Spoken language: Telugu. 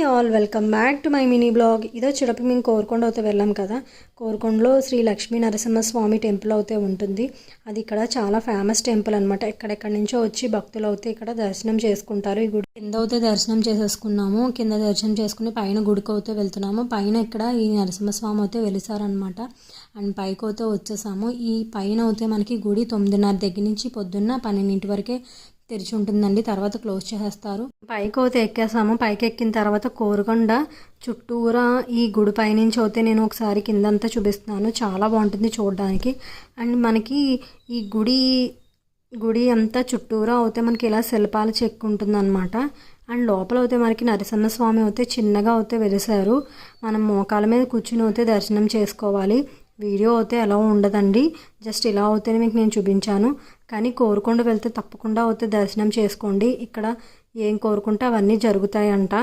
Hi all welcome back to my mini vlog ఇదో చిడపి మేము కోరుకొండ అయితే వెళ్ళాం కదా. కోరుకొండలో శ్రీ లక్ష్మీ నరసింహస్వామి టెంపుల్ అయితే ఉంటుంది. అది ఇక్కడ చాలా ఫేమస్ టెంపుల్ అనమాట ఎక్కడెక్కడి నుంచో వచ్చి భక్తులు అయితే ఇక్కడ దర్శనం చేసుకుంటారు. ఈ గుడి కింద అయితే దర్శనం చేసేసుకున్నాము. కింద దర్శనం చేసుకుని పైన గుడికి అయితే వెళ్తున్నాము. పైన ఇక్కడ ఈ నరసింహస్వామి అయితే వెలిసారనమాట అండ్ పైకి అయితే వచ్చేసాము. ఈ పైన అయితే మనకి గుడి తొమ్మిదిన్నర దగ్గర నుంచి పొద్దున్న పన్నెండింటి వరకే తెరిచి ఉంటుందండి. తర్వాత క్లోజ్ చేసేస్తారు. పైకి అయితే ఎక్కేసాము. పైకి ఎక్కిన తర్వాత కోరుకొండ చుట్టూరా ఈ గుడి పైనుంచి అయితే నేను ఒకసారి కిందంతా చూపిస్తున్నాను. చాలా బాగుంటుంది చూడడానికి. అండ్ మనకి ఈ గుడి గుడి అంతా చుట్టూరా అయితే మనకి ఇలా శిల్పాలు చెక్కుంటుందన్నమాట అండ్ లోపల అయితే మనకి నరసింహ స్వామి అయితే చిన్నగా అయితే వెలిసారు మనం మోకాల మీద కూర్చుని అయితే దర్శనం చేసుకోవాలి. వీడియో అయితే ఎలా ఉండదండి. జస్ట్ ఇలా అవుతేనే మీకు నేను చూపించాను. కానీ కోరుకుండా వెళ్తే తప్పకుండా అయితే దర్శనం చేసుకోండి. ఇక్కడ ఏం కోరుకుంటే అవన్నీ జరుగుతాయంట.